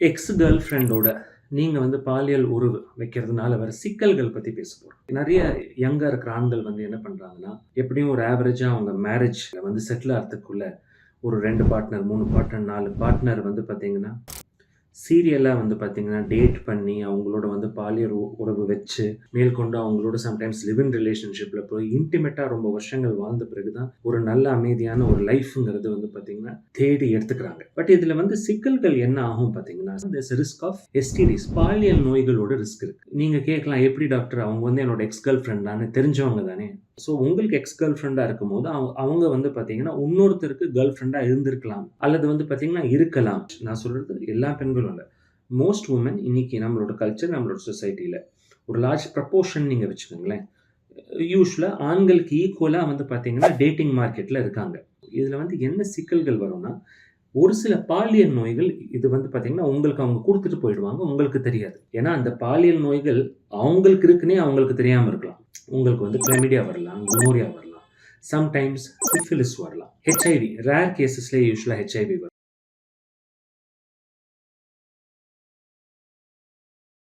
X girl ஃப்ரெண்டோட நீங்கள் வந்து பாலியல் உறவு வைக்கிறதுனால வர சிக்கல்கள் பற்றி பேச போகிறோம் நிறைய யங்காக இருக்கிற ஆண்கள் வந்து என்ன பண்ணுறாங்கன்னா எப்படியும் ஒரு ஆவரேஜாக அவங்க மேரேஜ் வந்து செட்டில் ஆகிறதுக்குள்ள ஒரு ரெண்டு பார்ட்னர் மூணு பார்ட்னர் நாலு பார்ட்னர் வந்து பார்த்தீங்கன்னா சீரியலாக வந்து பார்த்தீங்கன்னா டேட் பண்ணி அவங்களோட வந்து பாலியல் உறவு வச்சு மேற்கொண்டு அவங்களோட சம்டைம்ஸ் லிவ் இன் ரிலேஷன்ஷிப்பில் போய் இன்டிமேட்டாக ரொம்ப வருஷங்கள் வாழ்ந்த பிறகு தான் ஒரு நல்ல அமைதியான ஒரு லைஃப்ங்கிறது வந்து பார்த்தீங்கன்னா தேடி எடுத்துக்கிறாங்க. பட் இதில் வந்து சிக்கல்கள் என்ன ஆகும் பார்த்தீங்கன்னா ரிஸ்க் ஆஃப் எஸ்டிடிஸ் பாலியல் நோய்களோட ரிஸ்க் இருக்குது நீங்கள் கேட்கலாம் எப்படி டாக்டர் அவங்க வந்து என்னோட எக்ஸ் கேர்ள் ஃப்ரெண்ட் தானே தெரிஞ்சவங்க தானே? ஸோ உங்களுக்கு எக்ஸ் கேர்ள் ஃப்ரெண்டாக இருக்கும்போது அவங்க அவங்க வந்து பார்த்தீங்கன்னா இன்னொருத்தருக்கு கேர்ள் ஃப்ரெண்டாக இருந்திருக்கலாம். அல்லது வந்து பார்த்தீங்கன்னா இருக்கலாம். நான் சொல்கிறது எல்லா பெண்களும் சொல்லுவாங்க மோஸ்ட் உமன் இன்னைக்கு நம்மளோட கல்ச்சர் நம்மளோட சொசைட்டியில் ஒரு லார்ஜ் ப்ரப்போர்ஷன் நீங்கள் வச்சுக்கோங்களேன். யூஸ்வலாக ஆண்களுக்கு ஈக்குவலாக வந்து பார்த்தீங்கன்னா டேட்டிங் மார்க்கெட்டில் இருக்காங்க. இதில் வந்து என்ன சிக்கல்கள் வரும்னா ஒரு சில பாலியல் நோய்கள் இது வந்து பார்த்திங்கன்னா உங்களுக்கு அவங்க கொடுத்துட்டு போயிடுவாங்க உங்களுக்கு தெரியாது. ஏன்னா அந்த பாலியல் நோய்கள் அவங்களுக்கு இருக்குன்னே அவங்களுக்கு தெரியாமல் இருக்கலாம். உங்களுக்கு வந்து கிளமிடியா வரலாம் குனோரியா வரலாம். சம்டைம்ஸ் சிஃபிலிஸ் வரலாம். ஹெச்ஐவி ரேர் கேசஸ்லேயே யூஸ்வலாக ஹெச்ஐவி வரும்.